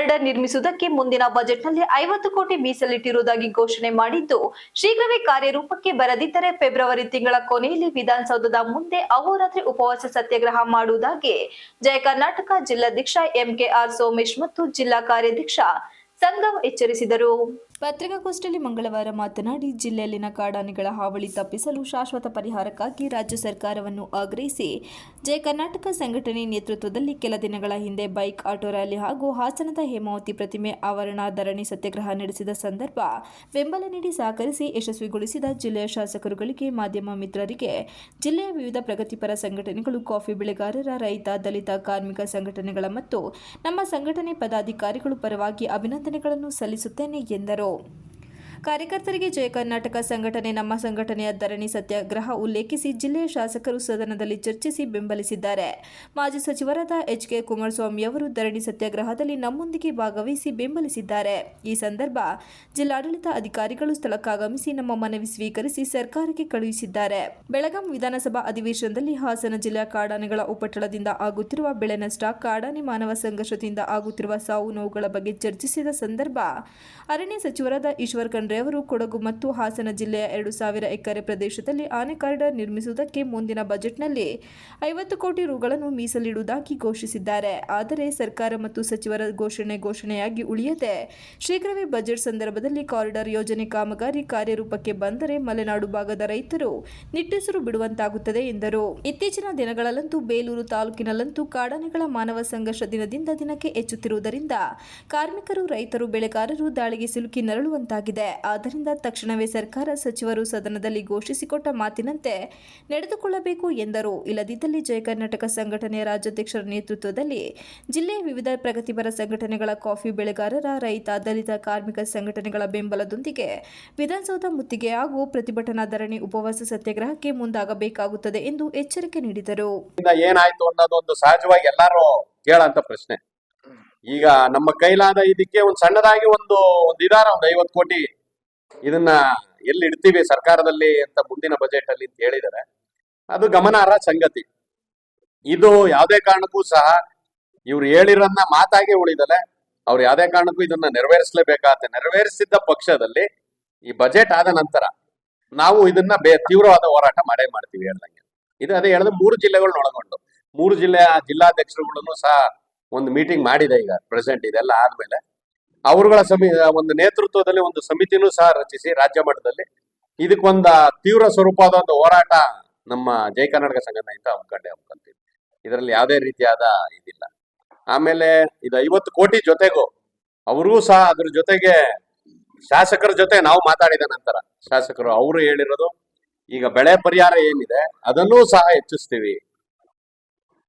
Corridor ನಿರ್ಮಿಸುವುದಕ್ಕೆ ಮುಂದಿನ ಬಜೆಟ್ನಲ್ಲಿ ಐವತ್ತು ಕೋಟಿ ಮೀಸಲಿಟ್ಟಿರುವುದಾಗಿ ಘೋಷಣೆ ಮಾಡಿದ್ದು, ಶೀಘ್ರವೇ ಕಾರ್ಯರೂಪಕ್ಕೆ ಬರದಿದ್ದರೆ ಫೆಬ್ರವರಿ ತಿಂಗಳ ಕೊನೆಯಲ್ಲಿ ವಿಧಾನಸೌಧದ ಮುಂದೆ ಅಹೋರಾತ್ರಿ ಉಪವಾಸ ಸತ್ಯಾಗ್ರಹ ಮಾಡುವುದಾಗಿ ಜಯ ಕರ್ನಾಟಕ ಜಿಲ್ಲಾಧ್ಯಕ್ಷ ಎಂಕೆಆರ್ ಸೋಮೇಶ್ ಮತ್ತು ಜಿಲ್ಲಾ ಕಾರ್ಯಾಧ್ಯಕ್ಷ ಸಂಗಮ್ ಎಚ್ಚರಿಸಿದರು. ಪತ್ರಿಕಾಗೋಷ್ಠಿಯಲ್ಲಿ ಮಂಗಳವಾರ ಮಾತನಾಡಿ, ಜಿಲ್ಲೆಯಲ್ಲಿನ ಕಾಡಾನೆಗಳ ಹಾವಳಿ ತಪ್ಪಿಸಲು ಶಾಶ್ವತ ಪರಿಹಾರಕ್ಕಾಗಿ ರಾಜ್ಯ ಸರ್ಕಾರವನ್ನು ಆಗ್ರಹಿಸಿ ಜಯ ಕರ್ನಾಟಕ ಸಂಘಟನೆ ನೇತೃತ್ವದಲ್ಲಿ ಕೆಲ ದಿನಗಳ ಹಿಂದೆ ಬೈಕ್ ಆಟೋ ರ್ಯಾಲಿ ಹಾಗೂ ಹಾಸನದ ಹೇಮಾವತಿ ಪ್ರತಿಮೆ ಆವರಣ ಧರಣಿ ಸತ್ಯಾಗ್ರಹ ನಡೆಸಿದ ಸಂದರ್ಭ ಬೆಂಬಲ ನೀಡಿ ಸಹಕರಿಸಿ ಯಶಸ್ವಿಗೊಳಿಸಿದ ಜಿಲ್ಲೆಯ ಶಾಸಕರುಗಳಿಗೆ, ಮಾಧ್ಯಮ ಮಿತ್ರರಿಗೆ, ಜಿಲ್ಲೆಯ ವಿವಿಧ ಪ್ರಗತಿಪರ ಸಂಘಟನೆಗಳು, ಕಾಫಿ ಬೆಳೆಗಾರರ, ರೈತ, ದಲಿತ, ಕಾರ್ಮಿಕ ಸಂಘಟನೆಗಳ ಮತ್ತು ನಮ್ಮ ಸಂಘಟನೆ ಪದಾಧಿಕಾರಿಗಳು ಪರವಾಗಿ ಅಭಿನಂದನೆಗಳನ್ನು ಸಲ್ಲಿಸುತ್ತೇನೆ ಎಂದರು. Tchau! ಕಾರ್ಯಕರ್ತರಿಗೆ ಜಯ ಕರ್ನಾಟಕ ಸಂಘಟನೆ ನಮ್ಮ ಸಂಘಟನೆಯ ಧರಣಿ ಸತ್ಯಾಗ್ರಹ ಉಲ್ಲೇಖಿಸಿ ಜಿಲ್ಲೆಯ ಶಾಸಕರು ಸದನದಲ್ಲಿ ಚರ್ಚಿಸಿ ಬೆಂಬಲಿಸಿದ್ದಾರೆ. ಮಾಜಿ ಸಚಿವರಾದ ಎಚ್ ಕೆ ಕುಮಾರಸ್ವಾಮಿ ಅವರು ಧರಣಿ ಸತ್ಯಾಗ್ರಹದಲ್ಲಿ ನಮ್ಮೊಂದಿಗೆ ಭಾಗವಹಿಸಿ ಬೆಂಬಲಿಸಿದ್ದಾರೆ. ಈ ಸಂದರ್ಭ ಜಿಲ್ಲಾಡಳಿತ ಅಧಿಕಾರಿಗಳು ಸ್ಥಳಕ್ಕಾಗಮಿಸಿ ನಮ್ಮ ಮನವಿ ಸ್ವೀಕರಿಸಿ ಸರ್ಕಾರಕ್ಕೆ ಕಳುಹಿಸಿದ್ದಾರೆ. ಬೆಳಗಾಂ ವಿಧಾನಸಭಾ ಅಧಿವೇಶನದಲ್ಲಿ ಹಾಸನ ಜಿಲ್ಲಾ ಕಾಡಾನೆಗಳ ಉಪಟಳದಿಂದ ಆಗುತ್ತಿರುವ ಬೆಳೆ ನಷ್ಟ, ಕಾಡಾನೆ ಮಾನವ ಸಂಘರ್ಷದಿಂದ ಆಗುತ್ತಿರುವ ಸಾವು ನೋವುಗಳ ಬಗ್ಗೆ ಚರ್ಚಿಸಿದ ಸಂದರ್ಭ ಅರಣ್ಯ ಸಚಿವರಾದ ಈಶ್ವರ್ ಅವರು ಕೊಡಗು ಮತ್ತು ಹಾಸನ ಜಿಲ್ಲೆಯ ಎರಡು ಸಾವಿರ ಎಕರೆ ಪ್ರದೇಶದಲ್ಲಿ ಆನೆ ಕಾರಿಡಾರ್ ನಿರ್ಮಿಸುವುದಕ್ಕೆ ಮುಂದಿನ ಬಜೆಟ್ನಲ್ಲಿ ಐವತ್ತು ಕೋಟಿ ರುಗಳನ್ನು ಮೀಸಲಿಡುವುದಾಗಿ ಘೋಷಿಸಿದ್ದಾರೆ. ಆದರೆ ಸರ್ಕಾರ ಮತ್ತು ಸಚಿವರ ಘೋಷಣೆ ಘೋಷಣೆಯಾಗಿ ಉಳಿಯದೆ ಶೀಘ್ರವೇ ಬಜೆಟ್ ಸಂದರ್ಭದಲ್ಲಿ ಕಾರಿಡಾರ್ ಯೋಜನೆ ಕಾಮಗಾರಿ ಕಾರ್ಯರೂಪಕ್ಕೆ ಬಂದರೆ ಮಲೆನಾಡು ಭಾಗದ ರೈತರು ನಿಟ್ಟುಸಿರು ಬಿಡುವಂತಾಗುತ್ತದೆ ಎಂದರು. ಇತ್ತೀಚಿನ ದಿನಗಳಲ್ಲಂತೂ ಬೇಲೂರು ತಾಲೂಕಿನಲ್ಲಂತೂ ಕಾಡಾನೆಗಳ ಮಾನವ ಸಂಘರ್ಷ ದಿನದಿಂದ ದಿನಕ್ಕೆ ಹೆಚ್ಚುತ್ತಿರುವುದರಿಂದ ಕಾರ್ಮಿಕರು, ರೈತರು, ಬೆಳೆಗಾರರು ದಾಳಿಗೆ ಸಿಲುಕಿ ನರಳುವಂತಾಗಿದೆ. ಆದ್ದರಿಂದ ತಕ್ಷಣವೇ ಸರ್ಕಾರ ಸಚಿವರು ಸದನದಲ್ಲಿ ಘೋಷಿಸಿಕೊಟ್ಟ ಮಾತಿನಂತೆ ನಡೆದುಕೊಳ್ಳಬೇಕು ಎಂದರು. ಇಲ್ಲದಿದ್ದಲ್ಲಿ ಜಯ ಕರ್ನಾಟಕ ಸಂಘಟನೆಯ ರಾಜ್ಯಾಧ್ಯಕ್ಷರ ನೇತೃತ್ವದಲ್ಲಿ ಜಿಲ್ಲೆಯ ವಿವಿಧ ಪ್ರಗತಿಪರ ಸಂಘಟನೆಗಳ ಕಾಫಿ ಬೆಳೆಗಾರರ, ರೈತ, ದಲಿತ, ಕಾರ್ಮಿಕ ಸಂಘಟನೆಗಳ ಬೆಂಬಲದೊಂದಿಗೆ ವಿಧಾನಸೌಧ ಮುತ್ತಿಗೆ ಹಾಗೂ ಪ್ರತಿಭಟನಾ ಧರಣಿ ಉಪವಾಸ ಸತ್ಯಾಗ್ರಹಕ್ಕೆ ಮುಂದಾಗಬೇಕಾಗುತ್ತದೆ ಎಂದು ಎಚ್ಚರಿಕೆ ನೀಡಿದರು. ಏನಾಯ್ತು ಅನ್ನೋದೊಂದು ಸಹಜವಾಗಿ ಎಲ್ಲರೂ ಕೇಳಂತ ಪ್ರಶ್ನೆ. ಈಗ ನಮ್ಮ ಕೈಲಾದ ಇದಕ್ಕೆ ಒಂದು ಸಣ್ಣದಾಗಿ ಒಂದು ಒಂದು ಇದಾರ ಒಂದು ಐವತ್ತು ಕೋಟಿ ಇದನ್ನ ಎಲ್ಲಿ ಇಡ್ತೀವಿ ಸರ್ಕಾರದಲ್ಲಿ ಅಂತ ಮುಂದಿನ ಬಜೆಟ್ ಅಲ್ಲಿ ಅಂತ ಹೇಳಿದ್ದಾರೆ ಅದು ಗಮನಾರ್ಹ ಸಂಗತಿ. ಇದು ಯಾವುದೇ ಕಾರಣಕ್ಕೂ ಸಹ ಇವ್ರು ಹೇಳಿರೋದನ್ನ ಮಾತಾಗೆ ಉಳಿದಲೆ, ಅವ್ರು ಯಾವುದೇ ಕಾರಣಕ್ಕೂ ಇದನ್ನ ನೆರವೇರಿಸಲೇಬೇಕಾಗತ್ತೆ. ನೆರವೇರಿಸಿದ್ದ ಪಕ್ಷದಲ್ಲಿ ಈ ಬಜೆಟ್ ಆದ ನಂತರ ನಾವು ಇದನ್ನ ಬೇ ತೀವ್ರವಾದ ಹೋರಾಟ ಮಾಡೇ ಮಾಡ್ತೀವಿ ಹೇಳ್ದಂಗೆ. ಇದು ಅದೇ ಹೇಳಿದ್ರೆ ಮೂರು ಜಿಲ್ಲೆಗಳನ್ನ ಒಳಗೊಂಡು ಮೂರು ಜಿಲ್ಲೆಯ ಜಿಲ್ಲಾಧ್ಯಕ್ಷರುಗಳನ್ನು ಸಹ ಒಂದು ಮೀಟಿಂಗ್ ಮಾಡಿದೆ ಈಗ ಪ್ರೆಸೆಂಟ್ ಇದೆಲ್ಲ ಆದ್ಮೇಲೆ. ಅವರುಗಳ ಸಮಿ ಒಂದು ನೇತೃತ್ವದಲ್ಲಿ ಒಂದು ಸಮಿತಿನೂ ಸಹ ರಚಿಸಿ ರಾಜ್ಯ ಮಟ್ಟದಲ್ಲಿ. ಇದಕ್ಕೊಂದ ತೀವ್ರ ಸ್ವರೂಪದ ಒಂದು ಹೋರಾಟ ನಮ್ಮ ಜೈ ಕರ್ನಾಟಕ ಸಂಘಟನೆಯಿಂದ ಹಮ್ಮಿಕೊಂಡೆ ಹಮ್ಮಿಕೊಂತೀವಿ ಇದರಲ್ಲಿ ಯಾವುದೇ ರೀತಿಯಾದ ಇದಿಲ್ಲ. ಆಮೇಲೆ ಇದು ಐವತ್ತು ಕೋಟಿ ಜೊತೆಗೂ ಅವರೂ ಸಹ ಅದ್ರ ಜೊತೆಗೆ ಶಾಸಕರ ಜೊತೆ ನಾವು ಮಾತಾಡಿದ ನಂತರ ಶಾಸಕರು ಅವರು ಹೇಳಿರೋದು, ಈಗ ಬೆಳೆ ಪರಿಹಾರ ಏನಿದೆ ಅದನ್ನೂ ಸಹ ಹೆಚ್ಚಿಸ್ತೀವಿ.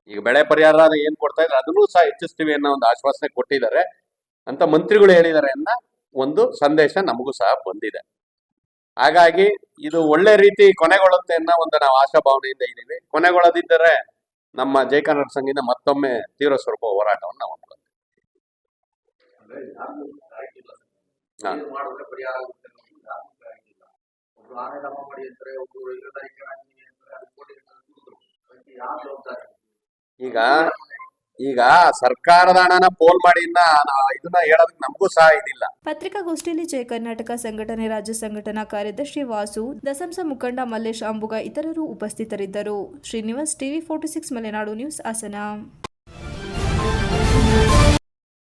ಈಗ ಬೆಳೆ ಪರಿಹಾರ ಏನ್ ಕೊಡ್ತಾ ಇದ್ರೆ ಅದನ್ನೂ ಸಹ ಹೆಚ್ಚಿಸ್ತೀವಿ ಅನ್ನೋ ಒಂದು ಆಶ್ವಾಸನೆ ಕೊಟ್ಟಿದ್ದಾರೆ. ಅಂತ ಮಂತ್ರಿಗಳು ಹೇಳಿದ್ದಾರೆ ಅನ್ನೋ ಒಂದು ಸಂದೇಶ ನಮಗೂ ಸಹ ಬಂದಿದೆ. ಹಾಗಾಗಿ ಇದು ಒಳ್ಳೆ ರೀತಿ ಕೊನೆಗೊಳ್ಳುತ್ತೆ ಅನ್ನೋ ಒಂದು ನಾವು ಆಶಾಭಾವನೆಯಿಂದ ಇದ್ದೀವಿ. ಕೊನೆಗೊಳ್ಳದಿದ್ದರೆ ನಮ್ಮ ಜಯ ಕನ್ನಡ ಸಂಘದಿಂದ ಮತ್ತೊಮ್ಮೆ ತೀವ್ರ ಸ್ವರೂಪ ಹೋರಾಟವನ್ನು ನಾವು ಹಮ್ಮಿಕೊಳ್ತೀವಿ. ಈಗ ಈಗ ಸರ್ಕಾರದ ಹಣನ ಪೋಲ್ ಮಾಡಿ ಇದನ್ನ ಹೇಳೋದಕ್ಕೆ ನಮಗೂ ಸಹ ಇದಿಲ್ಲ. ಪತ್ರಿಕಾಗೋಷ್ಠಿಯಲ್ಲಿ ಜಯ ಕರ್ನಾಟಕ ಸಂಘಟನೆ ರಾಜ್ಯ ಸಂಘಟನಾ ಕಾರ್ಯದರ್ಶಿ ವಾಸು, ದಸಂಸ ಮುಖಂಡ ಮಲ್ಲೇಶ್ ಅಂಬುಗ ಇತರರು ಉಪಸ್ಥಿತರಿದ್ದರು. Srinivas TV forty six Malenadu news Hassan.